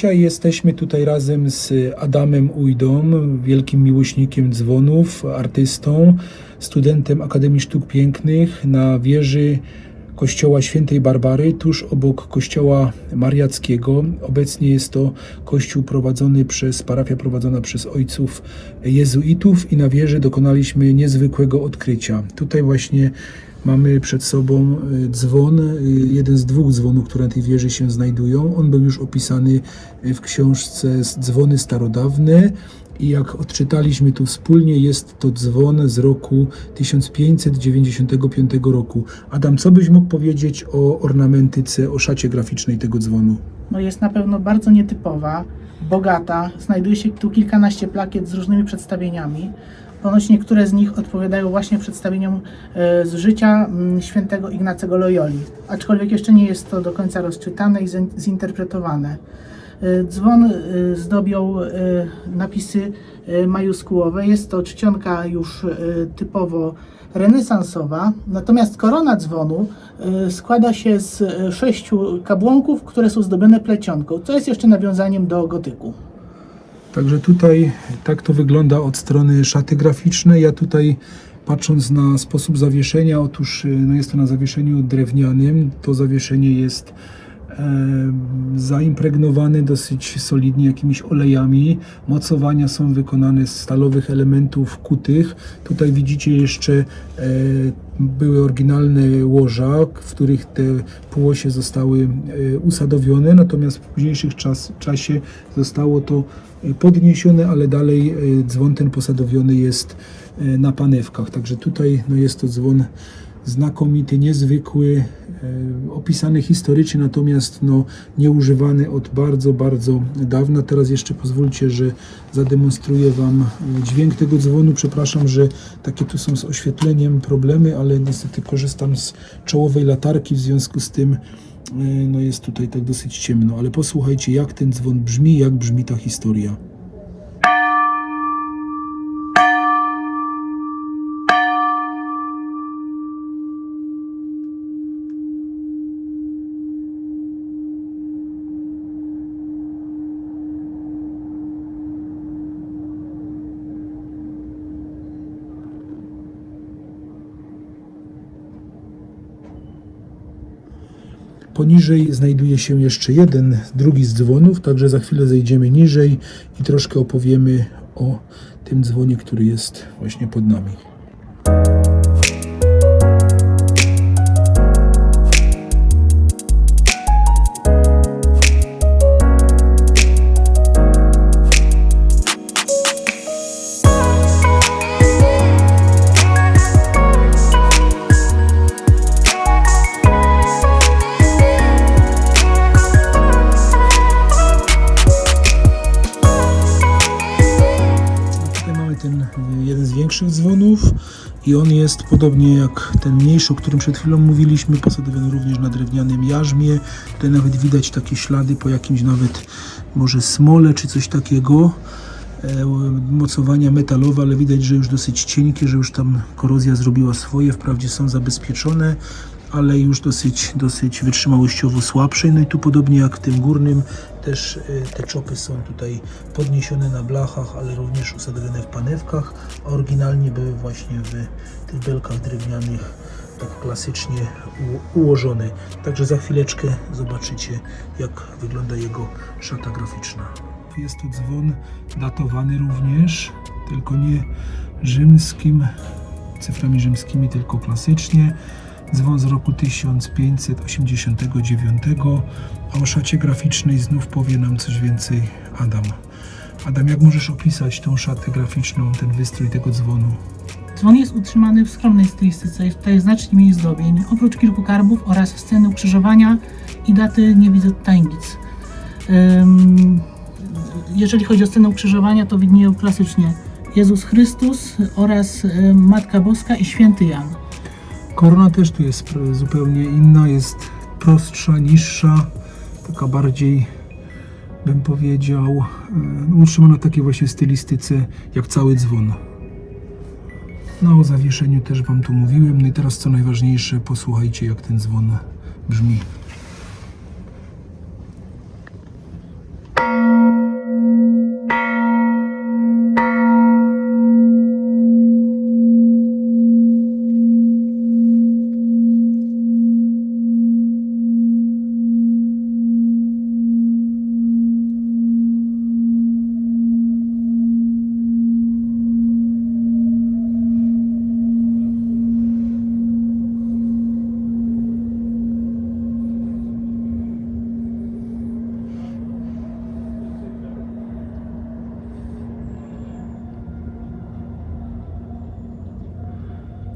Dzisiaj jesteśmy tutaj razem z Adamem Ujdą, wielkim miłośnikiem dzwonów, artystą, studentem Akademii Sztuk Pięknych na wieży Kościoła Świętej Barbary, tuż obok Kościoła Mariackiego. Obecnie jest to kościół prowadzony przez, parafia prowadzona przez ojców jezuitów i na wieży dokonaliśmy niezwykłego odkrycia. Tutaj właśnie Mamy przed sobą y, dzwon, y, jeden z dwóch dzwonów, które na tej wieży się znajdują. On był już opisany y, w książce Dzwony starodawne i jak odczytaliśmy tu wspólnie, jest to dzwon z roku 1595 roku. Adam, co byś mógł powiedzieć o ornamentyce, o szacie graficznej tego dzwonu? No jest na pewno bardzo nietypowa, bogata. Znajduje się tu kilkanaście plakiet z różnymi przedstawieniami. Ponoć niektóre z nich odpowiadają właśnie przedstawieniom e, z życia mm, świętego Ignacego Loyoli, aczkolwiek jeszcze nie jest to do końca rozczytane i zin- zinterpretowane. E, Dzwon e, zdobią e, napisy majuskułowe. Jest to czcionka już typowo renesansowa, natomiast korona dzwonu składa się z sześciu kabłonków, które są zdobione plecionką, co jest jeszcze nawiązaniem do gotyku. Także tutaj tak to wygląda od strony szaty graficznej. Ja tutaj patrząc na sposób zawieszenia, otóż no jest to na zawieszeniu drewnianym. To zawieszenie jest zaimpregnowane dosyć solidnie jakimiś olejami. Mocowania są wykonane z stalowych elementów kutych. Tutaj widzicie jeszcze e, były oryginalne łoża, w których te półosie zostały e, usadowione, natomiast w późniejszych czas, czasie zostało to e, podniesione, ale dalej dzwon ten posadowiony jest na panewkach. Także tutaj no jest to dzwon znakomity, niezwykły, e, opisany historycznie, natomiast no, nieużywany od bardzo, bardzo dawna. Teraz jeszcze pozwólcie, że zademonstruję Wam e, dźwięk tego dzwonu. Przepraszam, że takie tu są z oświetleniem problemy, ale niestety korzystam z czołowej latarki, w związku z tym e, no, jest tutaj tak dosyć ciemno. Ale posłuchajcie, jak ten dzwon brzmi, jak brzmi ta historia. Poniżej znajduje się jeszcze jeden, drugi z dzwonów, także za chwilę zejdziemy niżej i troszkę opowiemy o tym dzwonie, który jest właśnie pod nami. I on jest podobnie jak ten mniejszy, o którym przed chwilą mówiliśmy, posadowiony również na drewnianym jarzmie. Tutaj nawet widać takie ślady po jakimś nawet może smole czy coś takiego. E, Mocowania metalowe, ale widać, że już dosyć cienkie, że już tam korozja zrobiła swoje. Wprawdzie są zabezpieczone, ale już dosyć, dosyć wytrzymałościowo słabsze. No i tu podobnie jak w tym górnym, też y, te czopy są tutaj podniesione na blachach, ale również usadowione w panewkach, oryginalnie były właśnie w tych belkach drewnianych tak klasycznie ułożone. Także za chwileczkę zobaczycie, jak wygląda jego szata graficzna. Jest to dzwon datowany również, tylko nie rzymskim, cyframi rzymskimi, tylko klasycznie. Dzwon z roku 1589, a o szacie graficznej znów powie nam coś więcej Adam. Adam, jak możesz opisać tą szatę graficzną, ten wystrój tego dzwonu? Dzwon jest utrzymany w skromnej stylistyce i tutaj znacznie mniej zdobień. Oprócz kilku karbów oraz sceny ukrzyżowania i daty nie widzę tutaj nic. Ym, jeżeli chodzi o scenę ukrzyżowania, to widnieją klasycznie Jezus Chrystus oraz Matka Boska i Święty Jan. Korona też tu jest zupełnie inna, jest prostsza, niższa, taka bardziej, bym powiedział, e, no, utrzymana takiej właśnie stylistyce jak cały dzwon. No o zawieszeniu też Wam tu mówiłem. No i teraz co najważniejsze, posłuchajcie jak ten dzwon brzmi.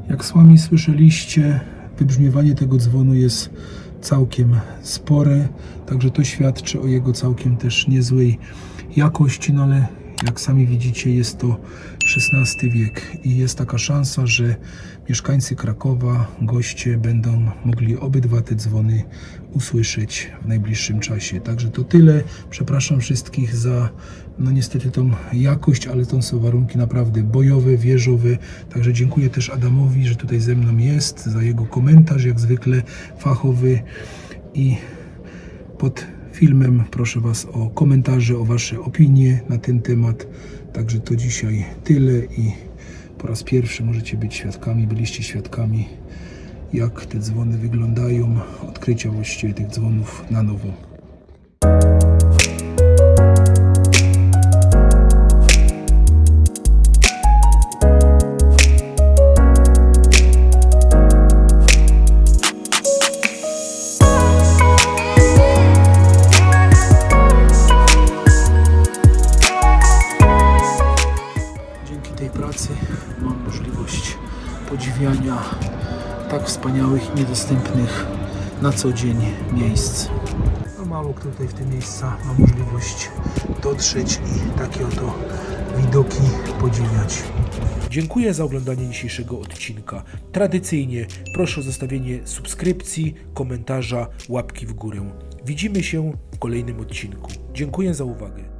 Jak sami słyszeliście, wybrzmiewanie tego dzwonu jest całkiem spore, także to świadczy o jego całkiem też niezłej jakości, no ale jak sami widzicie jest to XVI wiek i jest taka szansa, że mieszkańcy Krakowa, goście będą mogli obydwa te dzwony usłyszeć w najbliższym czasie. Także to tyle. Przepraszam wszystkich za no niestety tą jakość, ale to są warunki naprawdę bojowe, wieżowe. Także dziękuję też Adamowi, że tutaj ze mną jest, za jego komentarz, jak zwykle fachowy i pod filmem proszę Was o komentarze, o Wasze opinie na ten temat. Także to dzisiaj tyle i po raz pierwszy możecie być świadkami, byliście świadkami, jak te dzwony wyglądają, odkrycia właściwie tych dzwonów na nowo. Pracy mam możliwość podziwiania tak wspaniałych i niedostępnych na co dzień miejsc. No mało kto tutaj w te miejsca ma możliwość dotrzeć i takie oto widoki podziwiać. Dziękuję za oglądanie dzisiejszego odcinka. Tradycyjnie proszę o zostawienie subskrypcji, komentarza, łapki w górę. Widzimy się w kolejnym odcinku. Dziękuję za uwagę.